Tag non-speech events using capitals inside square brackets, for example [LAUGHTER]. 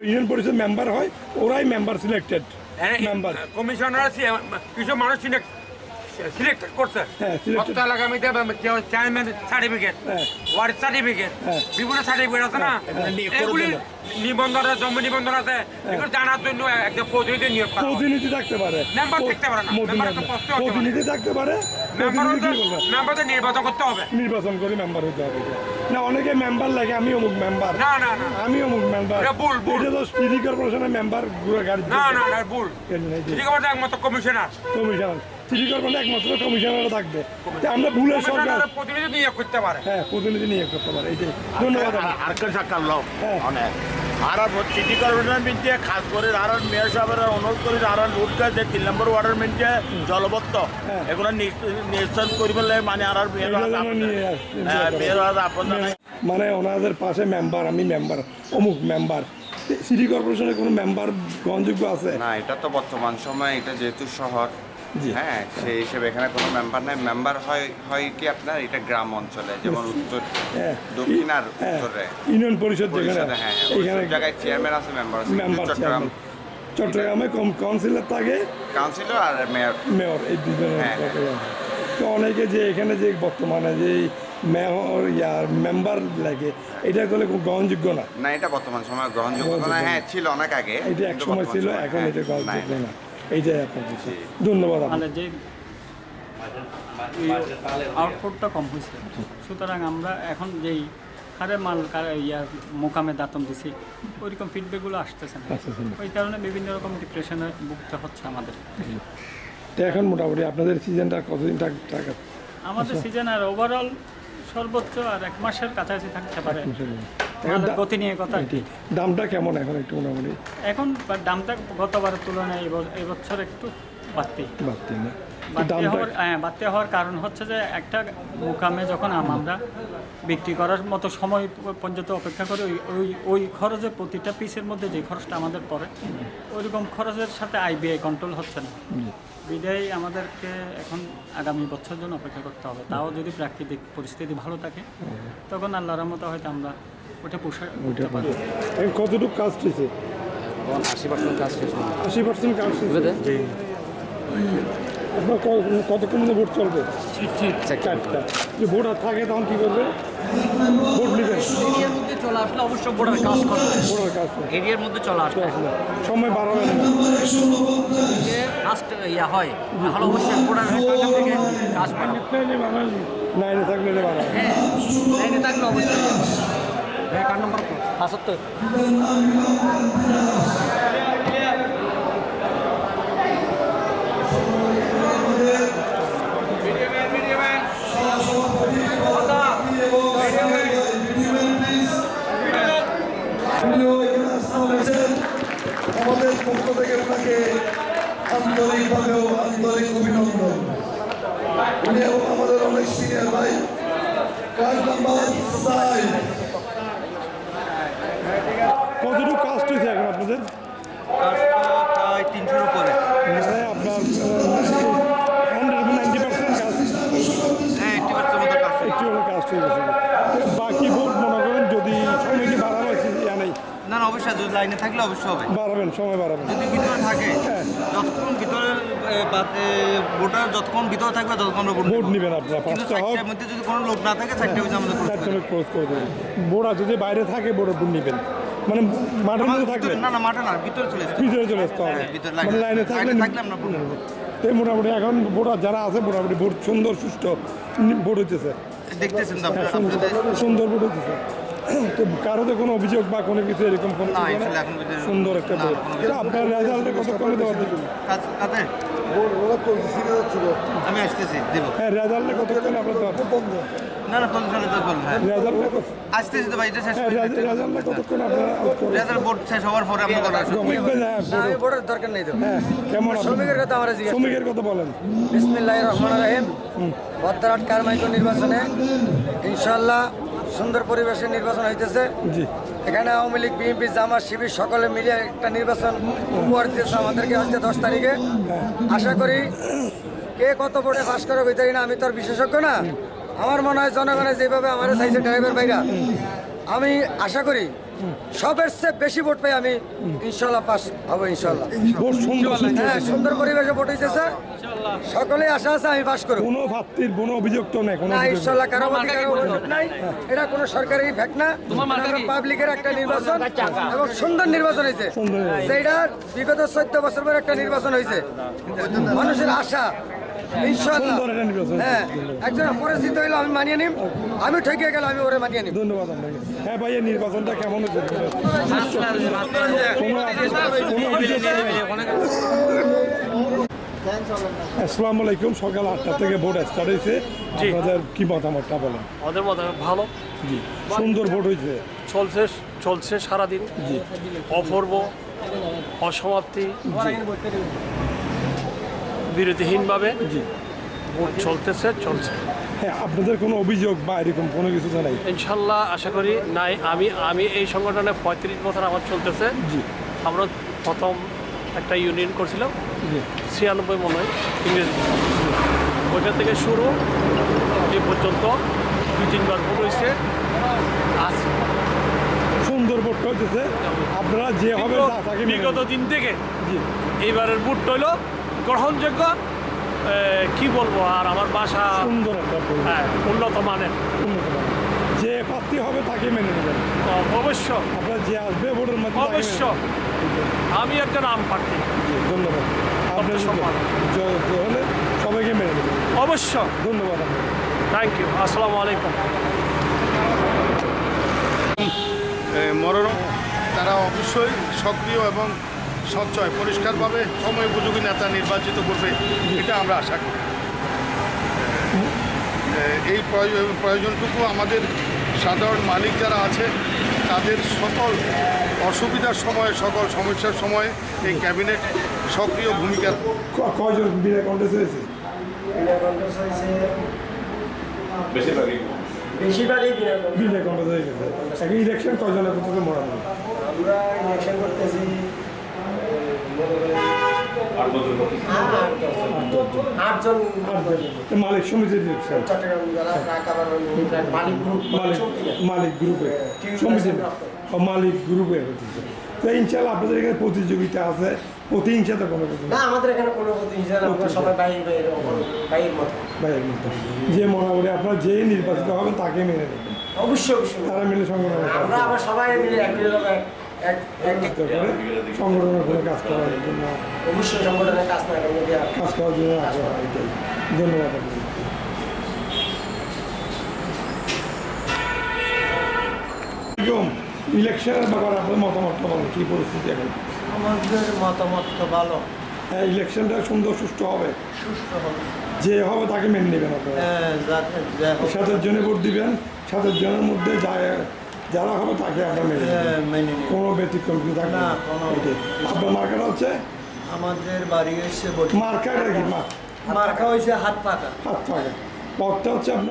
Union পরিষদ member হয় ওরাই মেম্বার সিলেক্টেড মেম্বার কমিশনার কিছু মানুষ সিলেক্ট করছে। হ্যাঁ, চেয়ারম্যান সার্টিফিকেট হ্যাঁ। ওয়ার্ড সার্টিফিকেট হ্যাঁ। বিভিন্ন সার্টিফিকেট আছে না? এগুলি নিবন্ধন আছে জন্ম নিবন্ধন আছে এগুলো জানার জন্য প্রতিনিধি নিয়োগ। প্রতিনিধি থাকতে পারে। মেম্বার থাকতে পারে না। প্রতিনিধি থাকতে পারে। মেম্বার নির্বাচন করতে হবে। নির্বাচন করে মেম্বার হতে হবে। না অনেকে মেম্বার লাগে আমি অমুক মেম্বার না না না। আমি অমুক মেম্বার ভুল, ভুল। এটা তো সিটি কর্পোরেশনের মেম্বার ঘুরে গাড়ি না না না ভুল। ঠিক আছে একমাত্র কমিশনার। কমিশনার। সিটি কর্পোরেশন একমাত্র কমিশনার থাকবে। আমরা ভুলের সরকার প্রতিনিধি নিয়োগ করতে পারে। হ্যাঁ প্রতিনিধি নিয়োগ করতে পারে। ধন্যবাদ। হ্যাঁ। আর সিটি কর্পোরেশন মিনছে খাস করে আর মেয়র সাহেবের অনুরোধ করি আর রুটকা যে তিন নম্বর ওয়ার্ডের মিনছে জলবত্ত হ্যাঁ। এগুলো নিশ্চয় করি বলে মানে আর মেয়র আপনার মানে ওনাদের পাশে মেম্বার আমি মেম্বার অমুক মেম্বার সিটি কর্পোরেশনের কোনো মেম্বার গ্রহণযোগ্য আছে না এটা তো বর্তমান সময়ে এটা যেহেতু শহর। হ্যাঁ সেই হিসেবে এখানে কোনো মেম্বার নাই। মেম্বার হয় হয় কি আপনার? এটা গ্রাম অঞ্চলে যেমন উত্তর হ্যাঁ। দক্ষিণ আর হ্যাঁ, উত্তরে। ইউনিয়ন পরিষদ যেখানে হ্যাঁ এখানে জায়গায় চেয়ারম্যান আছে মেম্বার আছে। চট্টগ্রাম চট্টগ্রামে কম কাউন্সিলর থাকে। কাউন্সিলর আর মেয়র মেয়র এই দুজনের হ্যাঁ। তো অনেকে যে এখানে যে বর্তমানে যে মেয়র ইয়ার মেম্বার লাগে এটা করলে খুব গ্রহণযোগ্য না? না এটা বর্তমান সময়ে গ্রহণযোগ্য না। হ্যাঁ ছিল অনেক আগে এটা এক সময় ছিল এখন হ্যাঁ, এটা গ্রহণযোগ্য না। এইটাই আপনার ধন্যবাদ আউটপুটটা কম হয়েছে। সুতরাং আমরা এখন যেই হারে মাল ইয়া মোকামে দাতন দিছি ওইরকম ফিডব্যাকগুলো আসতেছে না। ওই কারণে বিভিন্ন রকম ডিপ্রেশনে ভুগতে হচ্ছে আমাদের। এখন মোটামুটি আপনাদের সিজনটা কতদিন থাক আমাদের সিজন আর ওভারঅল সর্বোচ্চ আর এক মাসের কাছাকাছি থাকতে পারে। গতি নিয়ে কথা দামটা কেমন এখন একটু মোটামুটি? এখন দামটা গতবারের তুলনায় এবছর একটু বাড়তি। বাড়তি না? তো বাড়তি হওয়ার হ্যাঁ হওয়ার কারণ হচ্ছে যে একটা মোকামে যখন আম আমরা বিক্রি করার মতো সময় পর্যন্ত অপেক্ষা করি ওই ওই ওই খরচে প্রতিটা পিসের মধ্যে যে খরচটা আমাদের পড়ে ওইরকম খরচের সাথে আইবিআই কন্ট্রোল হচ্ছে না। বিদায় আমাদেরকে এখন আগামী বছর জন্য অপেক্ষা করতে হবে। তাও যদি প্রাকৃতিক পরিস্থিতি ভালো থাকে তখন আল্লাহর মতো হয়তো আমরা ওটা পোষা উঠতে কতটুকু কাজ হয়েছে? আশি পার্সেন্ট কাজ শেষ আশি পার্সেন্ট কাজ আপনার কতক্ষণ মধ্যে ভোট চলবে? চারটা যদি ভোট আর থাকে তখন কি করবে? ভোট নেবেন এরিয়ার মধ্যে চলে আসলে অবশ্যই বোর্ডের কাজ করবে ভোটার কাজ। এরিয়ার মধ্যে চলে আসলে সময় বাড়াবেন যে কাজ ইয়া হয় তাহলে অবশ্যই থেকে কাজ নাইনে থাকলে হ্যাঁ লাইনে থাকলে অবশ্যই। হ্যাঁ কার নম্বর পাঁচাত্তর আমাদের পক্ষ থেকে ওনাকে আন্তরিকভাবেও আন্তরিক অভিনন্দন আমাদের অনেক সিনিয়র ভাই। কার্ড নাম্বার সাইড কতটুকু কাজ হয়েছে এখন আপনাদের? প্রায় তিনশোর উপরে। মানে আপনার নাইনটি পার্সেন্ট কাজ হ্যাঁ কাজ একটু হলে কাজ হয়ে গেছে। বাকি ভোট মনে করেন যদি সময় কি বাড়াবেন ইয়া নেই? না না অবশ্যই যদি লাইনে থাকলে অবশ্যই হবে। বাড়াবেন সময় বাড়াবেন। যদি ভিতরে থাকে হ্যাঁ। যতক্ষণ ভিতরে ভোটার যতক্ষণ ভিতরে থাকবে ততক্ষণ আমরা ভোট নেবেন আপনারা পাঁচটা হোক মধ্যে যদি কোনো লোক না থাকে চারটে আমাদের চারটে। ক্লোজ করে দেবেন। বোড়া যদি বাইরে থাকে বোড়া ভোট নেবেন। মানে মাঠের মধ্যে থাকবে? না না মাঠে না ভিতরে চলে আসতে ভিতরে চলে আসতে হবে। হ্যাঁ, মানে লাইনে- থাকলে আমরা তো মোটামুটি এখন ভোটার যারা আছে মোটামুটি ভোট সুন্দর সুষ্ঠু ভোট হইতেছে। দেখতেছেন তো আপনারা সুন্দর আপনাদের সুন্দর ভোট হইতেছে। [CLEARS THROAT] তো কারোতে কোনো অভিযোগ বা কোনো কিছু এরকম কোনো না, কিছু আসলে না? এখন পর্যন্ত- সুন্দর একটা কোনো এটা আপনার রেজাল্টে কত কমে দেওয়া দেখুন আমি আসতেছি দেব। হ্যাঁ রেজাল্টে কত কমে আপনার না না তোর তো বলব হ্যাঁ রেজাল্টে কত? আসতেছি তো ভাই এটা শেষ হ্যাঁ করে দিতে। রেজাল্টে কত কমে আপনারা out করবেন? রেজাল্ট বোর্ড শেষ হওয়ার পরে আমরা কথা আসব দেখবেন, হ্যাঁ, ভোট- ভোটের দরকার নেই তো। হ্যাঁ, কেমন শ্রমিকের কথা আমরা জিজ্ঞেস শ্রমিকের কথা বলেন। বিসমিল্লাহ রহমান রাহিম। বদ্দারহাট কারমাইকো নির্বাচনে ইনশাল্লাহ সুন্দর পরিবেশে নির্বাচন হইতেছে। জি। এখানে আওয়ামী লীগ বিএনপি জামাত শিবির সকলে মিলে একটা নির্বাচন উপহার আমাদেরকে আজকে দশ তারিখে। আশা করি কে কত ভোটে পাশ করে না আমি তো আর বিশেষজ্ঞ না। আমার মনে হয় জনগণের যেভাবে আমার চাইছে ড্রাইভার ভাইরা আমি আশা করি সবের চেয়ে বেশি ভোট পাই আমি ইনশাল্লাহ পাস হব ইনশাল্লাহ হ্যাঁ সুন্দর পরিবেশে ভোট হইতেছে। সকলেই আশা আছে আমি পাস করব কোনো ভাতৃর কোনো অভিযোগ তো নেই কোনো না ইনশাল্লাহ কারও অভিযোগ নাই এটা কোনো সরকারি ফ্যাক্ট না পাবলিকের একটা নির্বাচন এবং সুন্দর নির্বাচন হয়েছে। সেইটা বিগত চোদ্দ বছর পর একটা নির্বাচন হয়েছে মানুষের আশা ইনশাল্লাহ। হ্যাঁ একজন পরিচিত হইল আমি মানিয়ে নিম। আমি ঠকিয়ে গেলে আমি ওরে মানিয়ে নিম। ধন্যবাদ হ্যাঁ ভাই এই নির্বাচনটা কেমন হয়েছে? আসসালামু আলাইকুম। সকাল আটটা থেকে ভোট স্টার্ট হয়েছে। আপনাদের কি মতামতটা বলেন? আমাদের ভালো। জি। সুন্দর ভোট হয়েছে। চলছে চলছে সারাদিন। জি। অপূর্ব অসমাপ্তি। বিরতিহীনভাবে জি। ভোট চলতেছে চলছে। হ্যাঁ আপনাদের কোনো অভিযোগ বা এরকম কোনো কিছু জানাই? ইনশাল্লাহ আশা করি নাই। আমি আমি এই সংগঠনে পঁয়ত্রিশ বছর আমার চলতেছে। জি। আমরা প্রথম একটা ইউনিয়ন করছিলাম। জি। ছিয়ানব্বই মনে হয় ইংরেজি। ওইটা থেকে শুরু এই পর্যন্ত দুই তিনবার ভোট হয়েছে। আজ সুন্দর ভোটটা হচ্ছে আপনারা যে হবে বিগত দিন থেকে জি। এইবারের ভোট হইল গ্রহণযোগ্য? কি বলব আর আমার বাসা? সুন্দর একটা হ্যাঁ উন্নত মানের। উন্নত মানের। যে প্রার্থী হবে তাকে মেনে নেবেন। অবশ্য। আপনার যে আসবে ভোটের মধ্যে অবশ্য। আমি একজন আম প্রার্থী। ধন্যবাদ। আপনার সম্মান। হলে সবাইকে মেনে নেবেন। অবশ্য। ধন্যবাদ থ্যাংক ইউ আসসালামু আলাইকুম। মনোরম। তারা অবশ্যই সক্রিয় এবং সঞ্চয় পরিষ্কারভাবে সময় উপযোগী নেতা নির্বাচিত করবে এটা আমরা আশা করি। এই প্রয়োজন- প্রয়োজনটুকু আমাদের সাধারণ মালিক যারা আছে তাদের সকল অসুবিধার সময়ে সকল সমস্যার সময়ে এই ক্যাবিনেট সক্রিয় ভূমিকা ক- কয়জন বিনা কন্টেস্ট হয়েছে? বেশিরভাগই। বিনা কন্টেস্ট হয়ে ইলেকশন কয়জনের মরা আমরা ইলেকশন করতেছি মালিক সমিতির মালিক গ্রুপ মালিক মালিক গ্রুপে তো ইনশাল্লাহ আপনাদের এখানে প্রতিযোগিতা আছে। প্রতি ইনশাতে কোনো না আমাদের এখানে কোনো আমরা সবাই বাইরে বাইরে বাইরের মতো বাইরের যে মোটামুটি আপনার যে নির্বাচিত হবে তাকে মেনে নেবেন। অবশ্যই অবশ্যই। তারা মিলে কাজ আমরা আবার সবাই মিলে একই সংগঠনের কোনো কাজ করার জন্য অবশ্যই সংগঠনের কাজ না কাজ করার জন্য আগ্রহ এটাই। ধন্যবাদ আপনাকে। ইলেকশনের ব্যাপারে আপনার মতামতটা বলেন কী পরিস্থিতি এখন? আমাদের মতামত তো ভালো। হ্যাঁ ইলেকশনটা সুন্দর সুষ্ঠু হবে। সুস্থ হবে। যে হবে তাকে মেনে নেবেন আপনারা। সাতের জন্য ভোট দিবেন সাতের জনের মধ্যে যা যারা হবে তাকে আপনার মেনে মেনে কোনো ব্যতিক্রম কিন্তু থাকবে না। আপনার মার্কাটা হচ্ছে? আমাদের বাড়ি এসে বলি মার্কাটা কি? মার্কা হয়েছে হাত পাকা। হাত পাকা। পথটা হচ্ছে আপনার